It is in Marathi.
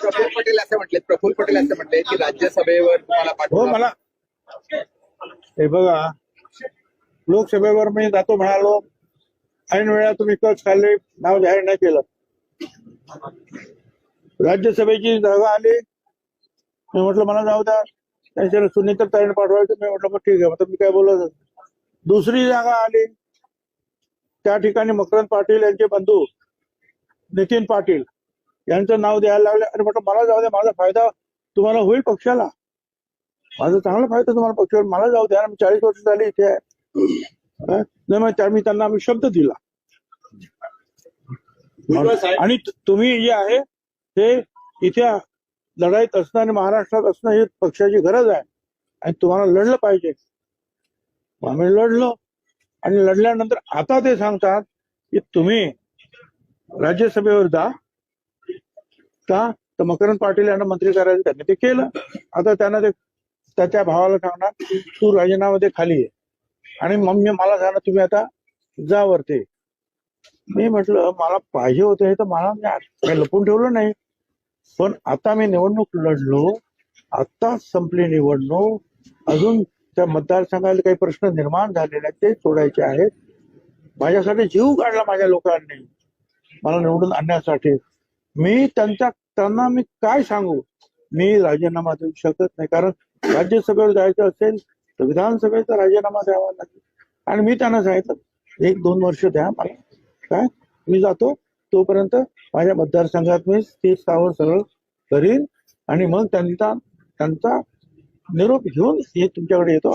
प्रफुल्ल पटेल असं म्हटले प्रफुल्ल पटेल असं म्हटले की राज्यसभेवर तुम्हाला हो मला हे बघा लोकसभेवर मी जातो म्हणालो ऐन वेळा तुम्ही कच खाल्ले नाव जाहीर नाही केलं. राज्यसभेची जागा आली मी म्हटलं मला जाऊ द्या. त्यांच्या सुनीता ताईने पाठवायचं मी म्हटलं मग ठीक आहे मग मी काय बोलत दुसरी जागा आली त्या ठिकाणी मकरंद पाटील यांचे बंधू नितीन पाटील. यांचं नाव द्यायला लागले. आणि म्हटलं मला जाऊ द्या माझा फायदा तुम्हाला होईल पक्षाला. माझा चांगला फायदा तुम्हाला पक्षावर मला जाऊ द्या मी चाळीस वर्ष झाली इथे आहे? नाही मी त्यांना आम्ही शब्द दिला. आणि तुम्ही जे आहे ते इथे लढाईत असणं आणि महाराष्ट्रात असणं ही पक्षाची गरज आहे. आणि तुम्हाला लढलं पाहिजे. आम्ही लढलो. आणि लढल्यानंतर आता ते सांगतात की तुम्ही राज्यसभेवर जा. का? तर मकरंद पाटील यांना मंत्री करायचं त्यांनी ते केलं. आता त्यांना ते त्याच्या भावाला सांगणार तू राजीनामा दे खाली आहे आणि मग मला सांगणार तुम्ही आता जा वरती. मी म्हटलं मला पाहिजे होते हे तर मला मी लपून ठेवलं नाही. पण आता मी निवडणूक लढलो आता संपली निवडणूक. अजून त्या मतदारसंघाला काही प्रश्न निर्माण झालेले आहेत ते सोडायचे आहेत. माझ्यासाठी जीव काढला माझ्या लोकांनी. मला निवडून आणण्यासाठी. मी त्यांच्या त्यांना मी काय सांगू? मी राजीनामा देऊ शकत नाही. कारण राज्यसभेवर जायचं असेल तर विधानसभेचा राजीनामा द्यावा लागेल. आणि मी त्यांना सांगितलं एक दोन वर्ष द्या मला. काय? मी जातो. तोपर्यंत माझ्या मतदारसंघात मी ते स्थावर सरळ करीन. आणि मग त्यांचा त्यांचा निरोप घेऊन हे तुमच्याकडे येतो.